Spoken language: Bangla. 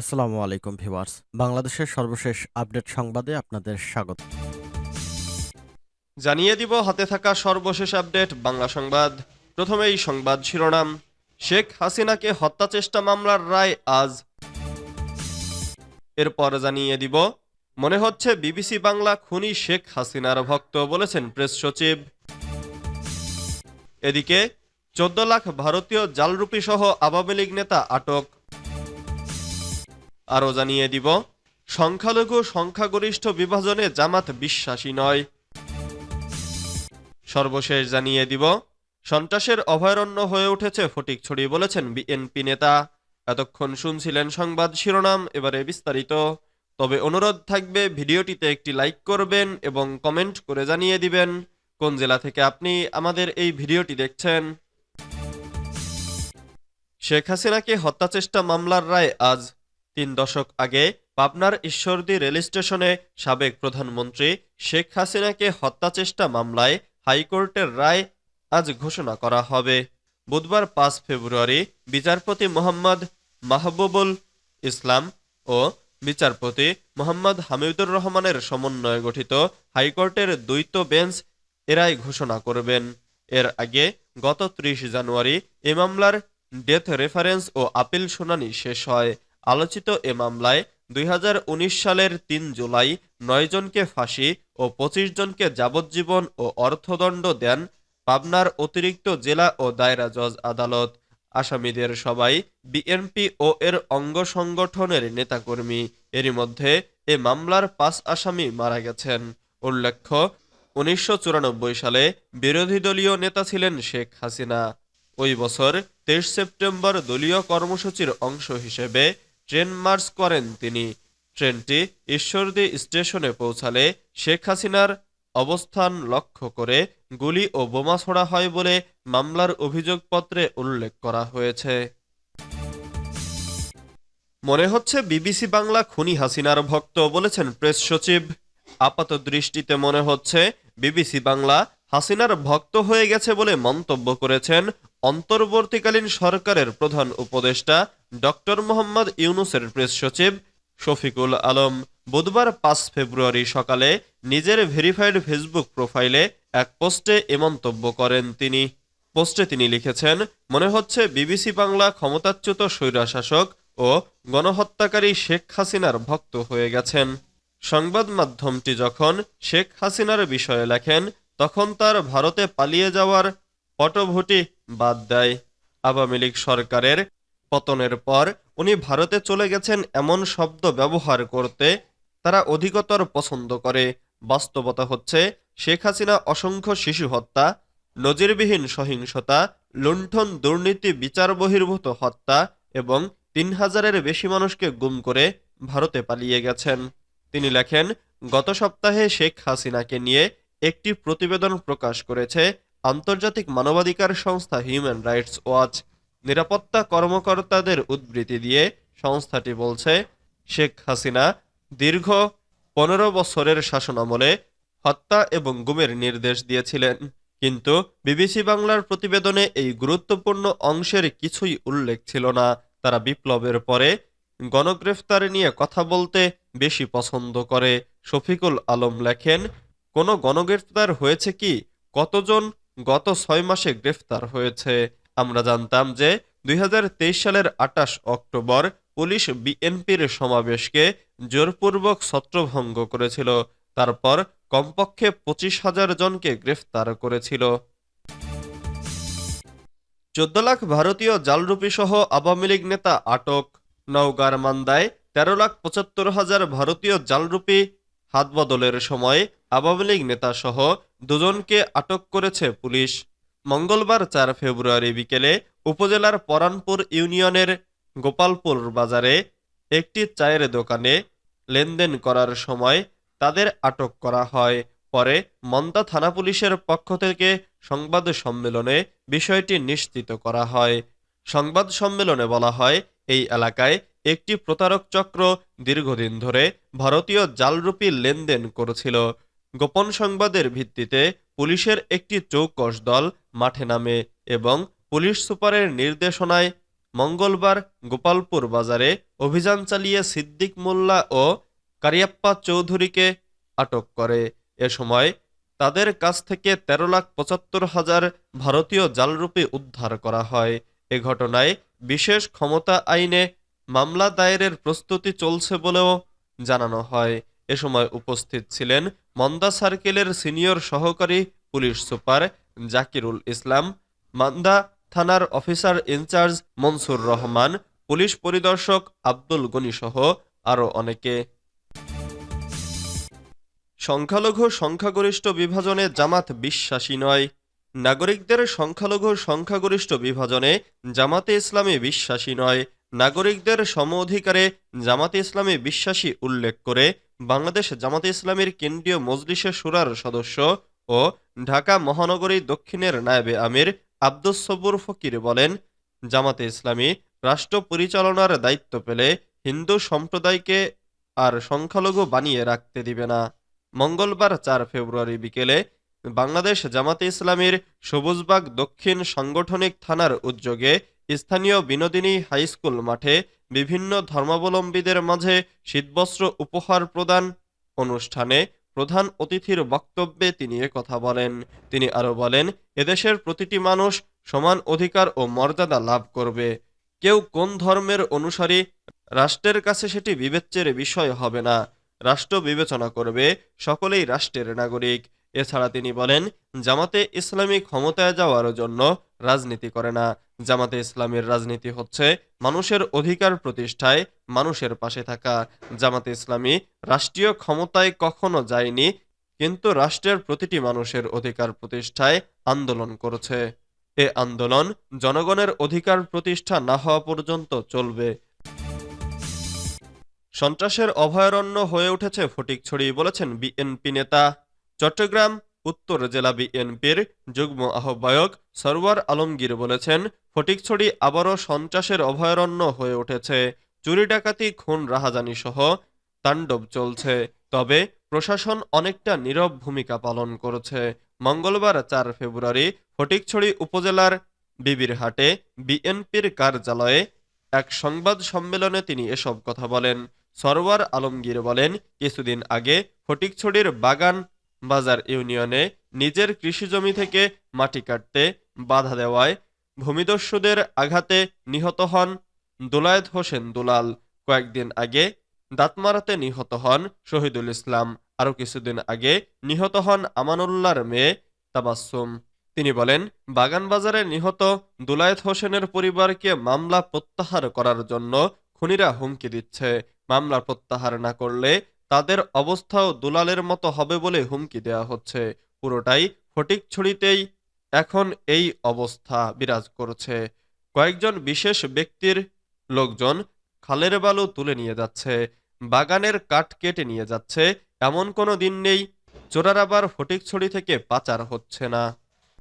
আসসালামু আলাইকুম ভিউয়ার্স। বাংলাদেশের সর্বশেষ আপডেট সংবাদে আপনাদের স্বাগত। জানিয়ে দিব, হাতে থাকা সর্বশেষ আপডেট, বাংলা সংবাদ। প্রথমেই সংবাদ শিরোনাম। শেখ হাসিনাকে হত্যা চেষ্টা মামলার রায় আজ। এরপর জানিয়ে দিব, মনে হচ্ছে বিবিসি বাংলা খুনি শেখ হাসিনার ভক্ত বলেছেন প্রেস সচিব। এদিকে, চোদ্দ লাখ ভারতীয় জালরুপি সহ আওয়ামী লীগ নেতা আটক। আরও জানিয়ে দিব, সংখ্যালঘু সংখ্যাগরিষ্ঠ বিভাজনে জামাত বিশ্বাসী নয়। সর্বশেষ জানিয়ে দিব, সন্ত্রাসের অভয়ারণ্য হয়ে উঠেছে ফটিকছড়ি বলেছেন বিএনপি নেতা। এতক্ষণ শুনছিলেন সংবাদ শিরোনাম, এবারে বিস্তারিত। তবে অনুরোধ থাকবে, ভিডিওটিতে একটি লাইক করবেন এবং কমেন্ট করে জানিয়ে দিবেন কোন জেলা থেকে আপনি আমাদের এই ভিডিওটি দেখছেন। শেখ হাসিনাকে হত্যাচেষ্টা মামলার রায় আজ তিন দশক আগে পাবনার ঈশ্বরদী রেল স্টেশনে সাবেক প্রধানমন্ত্রী শেখ হাসিনাকে হত্যা চেষ্টা মামলায় হাইকোর্টের রায় আজ ঘোষণা করা হবে। বুধবার পাঁচ ফেব্রুয়ারি বিচারপতি মোহাম্মদ মাহবুবুল ইসলাম ও বিচারপতি মোহাম্মদ হামিদুর রহমানের সমন্বয়ে গঠিত হাইকোর্টের দ্বৈত বেঞ্চ এ রায় ঘোষণা করবেন। এর আগে গত ত্রিশ জানুয়ারি এ মামলার ডেথ রেফারেন্স ও আপিল শুনানি শেষ হয়। আলোচিত এ মামলায় দুই হাজার উনিশ সালের তিন জুলাই নয় জনকে ফাঁসি ও পঁচিশ জনকে যাবজ্জীবন ও অর্থদণ্ড দেন পাবনার অতিরিক্ত জেলা ও দায়রা জজ আদালত। আসামিদের সবাই বিএনপি ও এর অঙ্গ সংগঠনের নেতাকর্মী। এরই মধ্যে এ মামলার পাঁচ আসামি মারা গেছেন। উল্লেখ্য, উনিশশো চুরানব্বই সালে বিরোধী দলীয় নেতা ছিলেন শেখ হাসিনা। ওই বছর তেইশ সেপ্টেম্বর দলীয় কর্মসূচির অংশ হিসেবে ট্রেন মার্চ করেন তিনি। ট্রেনটি ঈশ্বরদী স্টেশনে পৌঁছালে শেখ হাসিনার অবস্থান লক্ষ্য করে গুলি ও বোমা ছোড়া হয় বলে মামলার অভিযোগপত্রে উল্লেখ করা হয়েছে। মনে হচ্ছে বিবিসি বাংলা খুনি হাসিনার ভক্ত বলেছেন প্রেস সচিব। আপাত দৃষ্টিতে মনে হচ্ছে বিবিসি বাংলা হাসিনার ভক্ত হয়ে গেছে বলে মন্তব্য করেছেন অন্তর্বর্তীকালীন সরকারের প্রধান উপদেষ্টা ডক্টর মোহাম্মদ ইউনুসের প্রেস সচিব শফিকুল আলম বুধবার পাঁচ ফেব্রুয়ারি সকালে নিজের ভেরিফাইড ফেসবুক প্রোফাইলে এক পোস্টে এ মন্তব্য করেন তিনি। পোস্টে তিনি লিখেছেন, মনে হচ্ছে বিবিসি বাংলা ক্ষমতাচ্যুত স্বৈরাশাসক ও গণহত্যাকারী শেখ হাসিনার ভক্ত হয়ে গেছেন। সংবাদ মাধ্যমটি যখন শেখ হাসিনার বিষয়ে লেখেন, তখন তার ভারতে পালিয়ে যাওয়ার পটভূটি বাদ দেয়। আওয়ামী লীগ সরকারের পতনের পর উনি ভারতে চলে গেছেন এমন শব্দ ব্যবহার করতে তারা অধিকতর পছন্দ করে। বাস্তবতা হচ্ছে, শেখ হাসিনা অসংখ্য শিশু হত্যা, নজিরবিহীন সহিংসতা, লুণ্ঠন দুর্নীতি, বিচার বহির্ভূত হত্যা এবং তিন হাজারের বেশি মানুষকে গুম করে ভারতে পালিয়ে গেছেন। তিনি লেখেন, গত সপ্তাহে শেখ হাসিনাকে নিয়ে একটি প্রতিবেদন প্রকাশ করেছে আন্তর্জাতিক মানবাধিকার সংস্থা হিউম্যান রাইটস ওয়াচ। নিরাপত্তা কর্মকর্তাদের উদ্ধৃতি দিয়ে সংস্থাটি বলছে, শেখ হাসিনা দীর্ঘ পনেরো বছরের শাসনামলে হত্যা এবং গুমের নির্দেশ দিয়েছিলেন। কিন্তু বিবিসি বাংলার প্রতিবেদনে এই গুরুত্বপূর্ণ অংশের কিছুই উল্লেখ ছিল না। তারা বিপ্লবের পরে গণগ্রেফতার নিয়ে কথা বলতে বেশি পছন্দ করে। শফিকুল আলম লেখেন, কোনো গণগ্রেফতার হয়েছে কি? কতজন গত ছয় মাসে গ্রেফতার হয়েছে? আমরা জানতাম যে দুই হাজার তেইশ সালের আটাশ অক্টোবর পুলিশ বিএনপির সমাবেশকে জোরপূর্বক ছত্রভঙ্গ করেছিল। তারপর কমপক্ষে পঁচিশ হাজার জনকে গ্রেফতার করেছিল। চোদ্দ লাখ ভারতীয় জালরুপি সহ আওয়ামী লীগ নেতা আটক। নওগাঁর মান্দায় তেরো লাখ পঁচাত্তর হাজার ভারতীয় জালরুপি হাতবদলের সময় আওয়ামী লীগ নেতা সহ দুজনকে আটক করেছে পুলিশ। মঙ্গলবার চার ফেব্রুয়ারি বিকেলে উপজেলার পরানপুর ইউনিয়নের গোপালপুর বাজারে একটি চায়ের দোকানে লেনদেন করার সময় তাদের আটক করা হয়। পরে মন্তা থানা পুলিশের পক্ষ থেকে সংবাদ সম্মেলনে বিষয়টি নিশ্চিত করা হয়। সংবাদ সম্মেলনে বলা হয়, এই এলাকায় একটি প্রতারক চক্র দীর্ঘদিন ধরে ভারতীয় জালরূপী লেনদেন করেছিল। গোপন সংবাদের ভিত্তিতে পুলিশের একটি চৌকশ দল মাঠে নামে এবং পুলিশ সুপারের নির্দেশনায় মঙ্গলবার গোপালপুর বাজারে অভিযান চালিয়ে সিদ্দিক মোল্লা ও কারিয়াপ্পা চৌধুরীকে আটক করে। এ সময় তাদের কাছ থেকে তেরো লাখ পঁচাত্তর হাজার ভারতীয় জালরুপি উদ্ধার করা হয়। এ ঘটনায় বিশেষ ক্ষমতা আইনে মামলা দায়েরের প্রস্তুতি চলছে বলেও জানানো হয়। এ সময় উপস্থিত ছিলেন মন্দা সার্কেলের সিনিয়র সহকারী পুলিশ সুপার জাকিরুল ইসলাম, মান্দা থানার officer in charge Monsur Rahman, police পরিদর্শক আব্দুল গনি সহ আরও অনেকে। সংখ্যালঘু সংখ্যাগরিষ্ঠ বিভাজনে জামাত বিশ্বাসী নয়। নাগরিকদের সংখ্যালঘু সংখ্যাগরিষ্ঠ বিভাজনে জামাতে ইসলামী বিশ্বাসী নয়। নাগরিকদের সম অধিকারে জামাতে ইসলামী বিশ্বাসী উল্লেখ করে বাংলাদেশ জামাতে ইসলামীর কেন্দ্রীয় মজলিসে সুরার সদস্য ও ঢাকা মহানগরী দক্ষিণের নায়েবে আমির আব্দুস সবুর ফকির বলেন, জামাতে ইসলামী রাষ্ট্র পরিচালনার দায়িত্ব পেলে হিন্দু সম্প্রদায়কে আর সংখ্যালঘু বানিয়ে রাখতে দিবে না। মঙ্গলবার চার ফেব্রুয়ারি বিকেলে বাংলাদেশ জামাতে ইসলামীর সবুজবাগ দক্ষিণ সাংগঠনিক থানার উদ্যোগে স্থানীয় বিনোদিনী হাইস্কুল মাঠে বিভিন্ন ধর্মাবলম্বীদের মাঝে শীতবস্ত্র উপহার প্রদান অনুষ্ঠানে প্রধান অতিথির বক্তব্যে তিনি কথা বলেন। তিনি আরও বলেন, এদেশের প্রতিটি মানুষ সমান অধিকার ও মর্যাদা লাভ করবে। কেউ কোন ধর্মের অনুসারী রাষ্ট্রের কাছে সেটি বিবেচ্যের বিষয় হবে না। রাষ্ট্র বিবেচনা করবে সকলেই রাষ্ট্রের নাগরিক। এছাড়া তিনি বলেন, জামাতে ইসলামী ক্ষমতায় যাওয়ার জন্য রাজনীতি করে না। জামাতে ইসলামের রাজনীতি হচ্ছে মানুষের অধিকার প্রতিষ্ঠায় মানুষের পাশে থাকা। জামাতে ইসলামী রাষ্ট্রীয় ক্ষমতায় কখনো যায়নি, কিন্তু রাষ্ট্রের প্রতিটি মানুষের অধিকার প্রতিষ্ঠায় আন্দোলন করেছে। এ আন্দোলন জনগণের অধিকার প্রতিষ্ঠা না হওয়া পর্যন্ত চলবে। সন্ত্রাসের অভয়ারণ্য হয়ে উঠেছে ফটিকছড়ি, বলেছেন বিএনপি নেতা। চট্টগ্রাম উত্তর জেলা বিএনপির যুগ্ম আহ্বায়ক সরওয়ার আলমগীর বলেছেন, ফটিকছড়ি আবারও সন্ত্রাসের অভয়ারণ্য হয়ে উঠেছে। চুরি ডাকাতি, খুন রাহাজানি সহ তাণ্ডব চলছে। তবে প্রশাসন অনেকটা নীরব ভূমিকা পালন করেছে। মঙ্গলবার চার ফেব্রুয়ারি ফটিকছড়ি উপজেলার বিবিরহাটে বিএনপির কার্যালয়ে এক সংবাদ সম্মেলনে তিনি এসব কথা বলেন। সরওয়ার আলমগীর বলেন, কিছুদিন আগে ফটিকছড়ির বাগান বাজার ইউনিয়নে নিজের কৃষিজমি থেকে মাটি কাটতে বাধা দেওয়ায় ভূমিদস্যুদের আঘাতে নিহত হন দুলায়েত হোসেন দুলাল। কয়েকদিন আগে দাঁতমারাতে নিহত হন শহীদুল ইসলাম। আরও কিছুদিন আগে নিহত হন আমানুল্লাহর মেয়ে তাবাসসুম। তিনি বলেন বাগানবাজারে নিহত দুলায়েত হোসেনের পরিবারকে মামলা প্রত্যাহার করার জন্য খুনিরা হুমকি দিচ্ছে। মামলা প্রত্যাহার না করলে তাদের অবস্থাও দুলালের মতো হবে বলে হুমকি দেওয়া হচ্ছে। পুরোটাই ফটিকছড়িতেই এখন এই অবস্থা বিরাজ করছে। কয়েকজন বিশেষ ব্যক্তির লোকজন খালের বালু তুলে নিয়ে যাচ্ছে, বাগানের কাঠ কেটে নিয়ে যাচ্ছে, এমন কোনো দিন নেই, চোরার আবার ফটিকছড়ি থেকে পাচার হচ্ছে না।